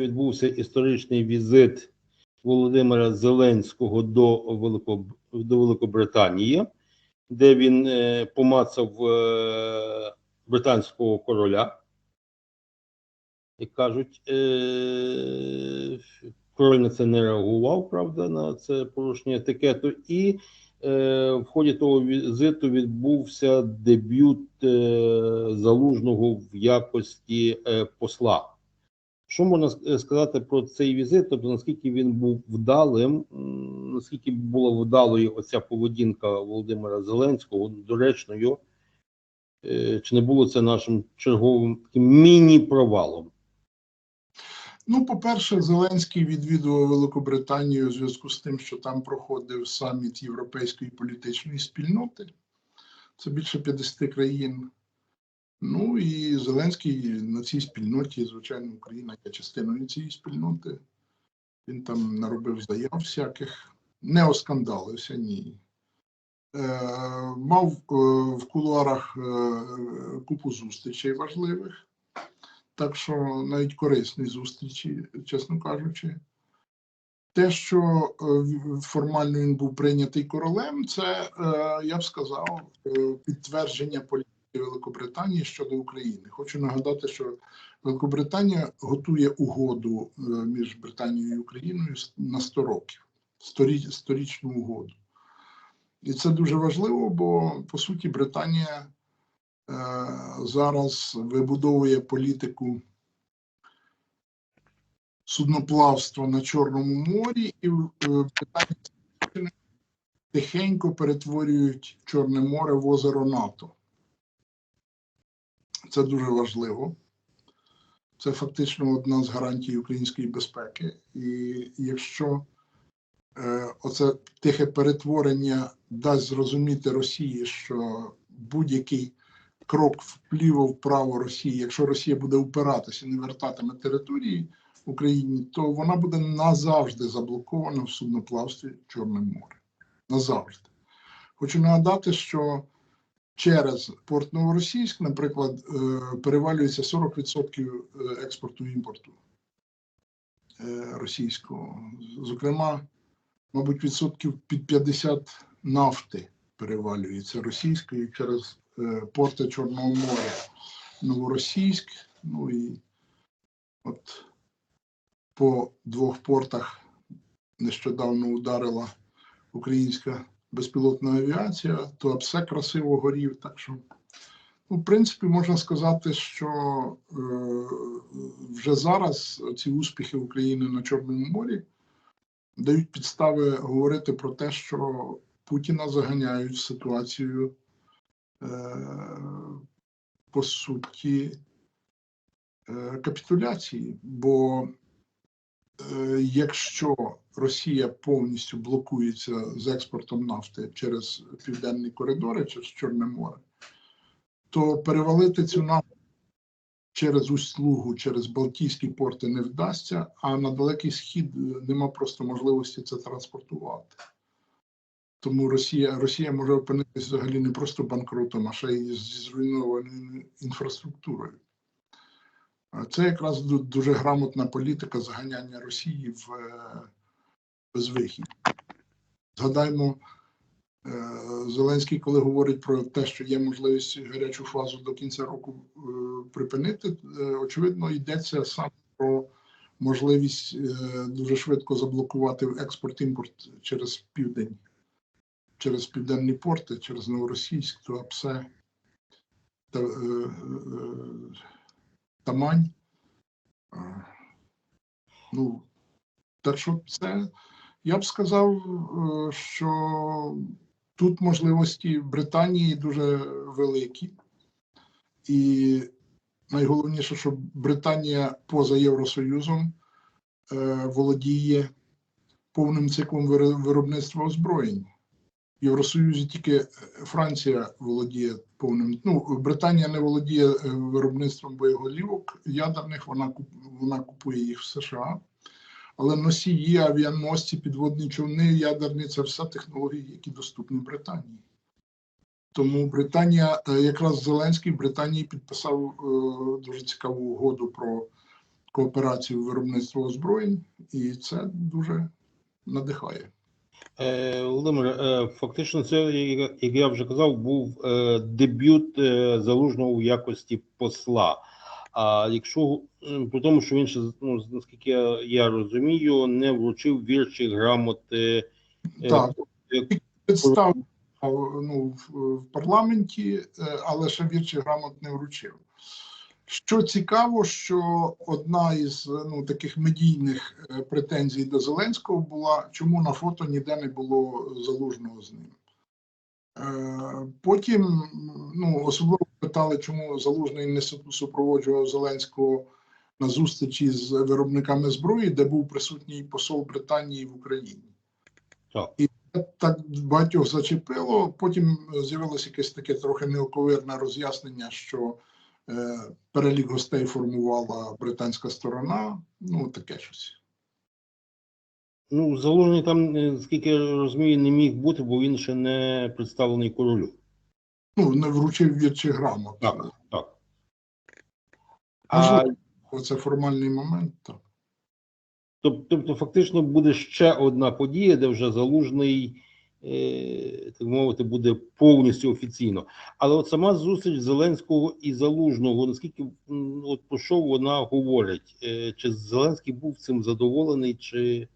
відбувся історичний візит Володимира Зеленського до, Велико, до Великобританії, де він е, помацав е, британського короля. Як кажуть, е, король на це не реагував, правда, на це порушення етикету. І е, в ході того візиту відбувся дебют е, залужного в якості е, посла. Що можна сказати про цей візит? Тобто наскільки він був вдалим, наскільки була вдалою оця поведінка Володимира Зеленського, доречною, Е, чи не було це нашим черговим таким міні-провалом? Ну, по-перше, Зеленський відвідував Великобританію у зв'язку з тим, що там проходив саміт Європейської політичної спільноти. Це більше 50 країн. Ну і Зеленський на цій спільноті, звичайно, Україна є частиною цієї спільноти. Він там наробив заяв всяких, не оскандалився, ні. Е, мав е, в кулуарах е, купу зустрічей важливих. Так що навіть корисні зустрічі, чесно кажучи. Те, що формально він був прийнятий королем, це, я б сказав, підтвердження політики Великобританії щодо України. Хочу нагадати, що Великобританія готує угоду е, між Британією і Україною на 100 років, сторіч, сторічну угоду. І це дуже важливо, бо по суті Британія е, зараз вибудовує політику судноплавства на Чорному морі, і е, Британія тихенько перетворюють Чорне море в озеро НАТО. Це дуже важливо. Це фактично одна з гарантій української безпеки. І якщо е, оце тихе перетворення дасть зрозуміти Росії, що будь-який крок вліво-вправо Росії, якщо Росія буде упиратися і не вертатиме території Україні, то вона буде назавжди заблокована в судноплавстві Чорне море. Назавжди. Хочу нагадати, що через порт Новоросійськ, наприклад, е, перевалюється 40% експорту і імпорту е, російського. Зокрема, мабуть, відсотків під 50 нафти перевалюється російської через е, порти Чорного моря, Новоросійськ. Ну і от по двох портах нещодавно ударила українська безпілотна авіація, то все красиво горів. Так що, ну, в принципі, можна сказати, що е, вже зараз ці успіхи України на Чорному морі дають підстави говорити про те, що Путіна заганяють в ситуацію, е, по суті, е, капітуляції. Бо е, якщо Росія повністю блокується з експортом нафти через південні коридори, через Чорне море, то перевалити цю нафту через Усть-Лугу, через Балтійські порти не вдасться, а на Далекий Схід е, нема просто можливості це транспортувати. Тому Росія, Росія може опинитися взагалі не просто банкрутом, а ще й зі зруйнованою інфраструктурою. Це якраз дуже грамотна політика заганяння Росії в е, безвихідь. Згадаймо, е, Зеленський, коли говорить про те, що є можливість гарячу фазу до кінця року е, припинити, е, очевидно, йдеться саме про можливість дуже швидко заблокувати експорт-імпорт через південь, через південні порти, через Новоросійськ, Туапсе та, Тамань. Ну, так що це, я б сказав, е, що тут можливості Британії дуже великі. І найголовніше, що Британія поза Євросоюзом е, володіє повним циклом виро- виробництва озброєнь. В Євросоюзі тільки Франція володіє повним. Ну, Британія не володіє е, виробництвом боєголівок ядерних, вона, вона купує їх в США. Але носії, авіаносці, підводні човни, ядерні це все технології, які доступні Британії. Тому Британія, е, якраз Зеленський в Британії підписав е, дуже цікаву угоду про кооперацію в виробництво озброєнь, і це дуже надихає. Е, Володимир, е, фактично, це, як я вже казав, був е, дебют е, залужного у якості посла. А якщо при тому, що він ще, ну, наскільки я, я розумію, не вручив вірші грамоти. е, Так, е, представ ну, в, парламенті, е, але ще вірчі грамот не вручив. Що цікаво, що одна із ну, таких медійних е, претензій до Зеленського була, чому на фото ніде не було залужного з ним. Е, Потім ну, особливо питали, чому залужний не су- супроводжував Зеленського на зустрічі з виробниками зброї, де був присутній посол Британії в Україні Так. так багатьох зачепило. Потім з'явилося якесь таке трохи неоковирне роз'яснення, що е, перелік гостей формувала британська сторона. Ну, таке щось. Ну, залужний там, е, скільки я розумію, не міг бути, бо він ще не представлений королю. Ну, не вручив вірчі грамот. Так, так. А. Оце формальний момент. Так. Тоб- Тобто, фактично буде ще одна подія, де вже залужний, е, так мовити, буде повністю офіційно. Але от сама зустріч Зеленського і Залужного, наскільки от про що вона говорить? Е, Чи Зеленський був цим задоволений, чи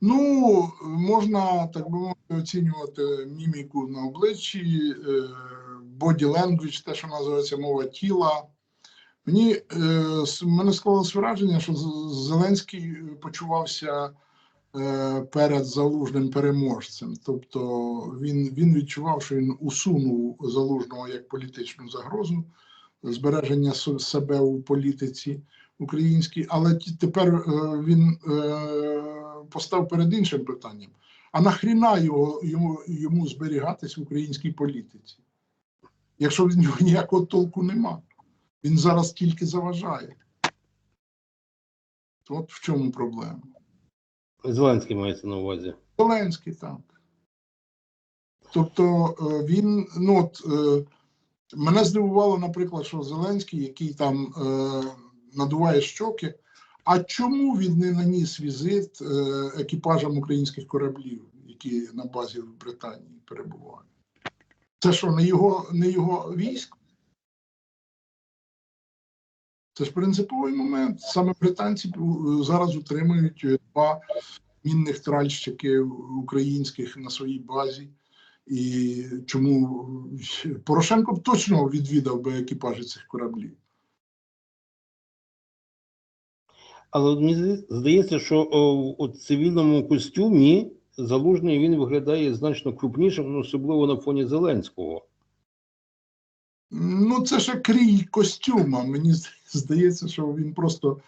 Ну, можна, так би мовити, оцінювати міміку на обличчі, е, body language, те, що називається мова тіла. Мені е, мене склалось враження, що Зеленський почувався е, перед залужним переможцем. Тобто він, він відчував, що він усунув залужного як політичну загрозу, збереження себе у політиці українській, але тепер він постав перед іншим питанням: а нахріна його йому, йому зберігатись в українській політиці, якщо від нього ніякого толку нема? Він зараз тільки заважає. От в чому проблема. Зеленський мається на увазі? Зеленський так. Тобто е, він, ну от е, мене здивувало, наприклад, що Зеленський, який там е, надуває щоки, а чому він не наніс візит е, екіпажам українських кораблів, які на базі в Британії перебувають? Це що, не його, не його військ? Це ж принциповий момент. Саме британці е, зараз утримують два мінних тральщиків українських на своїй базі. І чому Порошенко точно відвідав би екіпажі цих кораблів? Але мені здається, що у цивільному костюмі залужний він виглядає значно крупнішим, ну, особливо на фоні Зеленського. Ну, це ще крій костюма. Мені здається, що він просто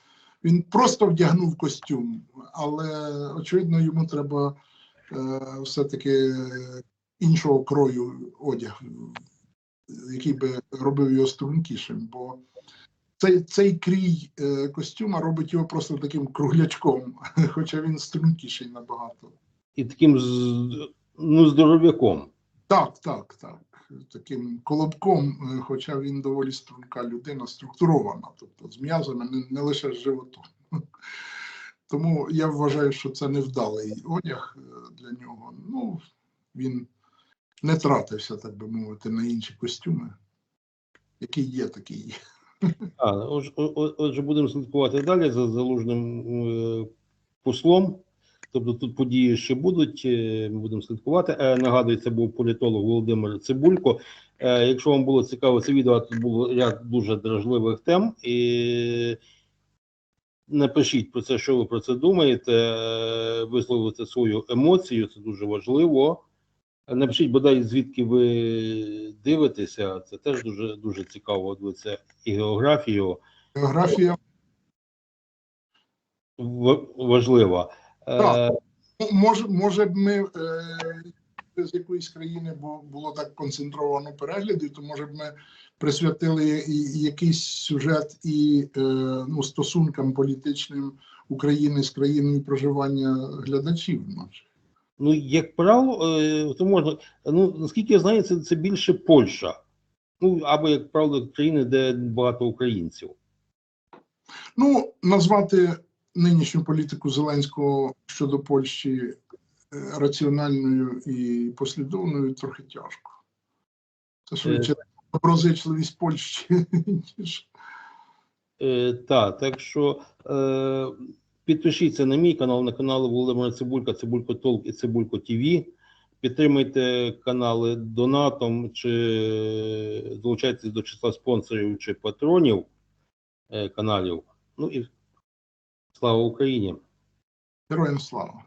він просто вдягнув костюм, але очевидно, йому треба е, все-таки іншого крою одяг, який би робив його стрункішим. Бо цей, цей крій е, костюма робить його просто таким круглячком, хоча він стрункіший набагато. І таким ну, здоров'яком. Так, так, так. Таким колобком, е, хоча він доволі струнка людина, структурована, тобто з м'язами, не, не лише з животом. Тому я вважаю, що це невдалий одяг е, для нього. Ну, він не тратився, так би мовити, на інші костюми. Які є, такі є. А, отже, отже, будемо слідкувати далі за залужним е, послом. Тобто тут події ще будуть, е, ми будемо слідкувати. Е, Нагадую, це був політолог Володимир Цибулько. Якщо вам було цікаво це відео, тут було ряд дуже дражливих тем. І напишіть про це, що ви про це думаєте, висловити свою емоцію, це дуже важливо. Напишіть, бодай, звідки ви дивитеся, це теж дуже дуже цікаво. Дивитися і географію Географія важлива. Е, Так. Ну, може, може б ми е, з якоїсь країни бо було так концентровано переглядів, то може б ми присвятили і, і якийсь сюжет і е, ну, стосункам політичним України з країною проживання глядачів наших. Ну, як правило, е, то можна. Ну, наскільки я знаю, це, це більше Польща. Ну, або, як правило, країни, де багато українців. Ну, назвати нинішню політику Зеленського щодо Польщі е, раціональною і послідовною трохи тяжко. Це швидше доброзичливість Польщі, ніж Е, так, так що е, підпишіться на мій канал, на канали Володимира Цибулька, Цибулько Толк і Цибулько ТВ. Підтримайте канали донатом чи долучайтесь до числа спонсорів чи патронів е, каналів. Ну і слава Україні! героям слава.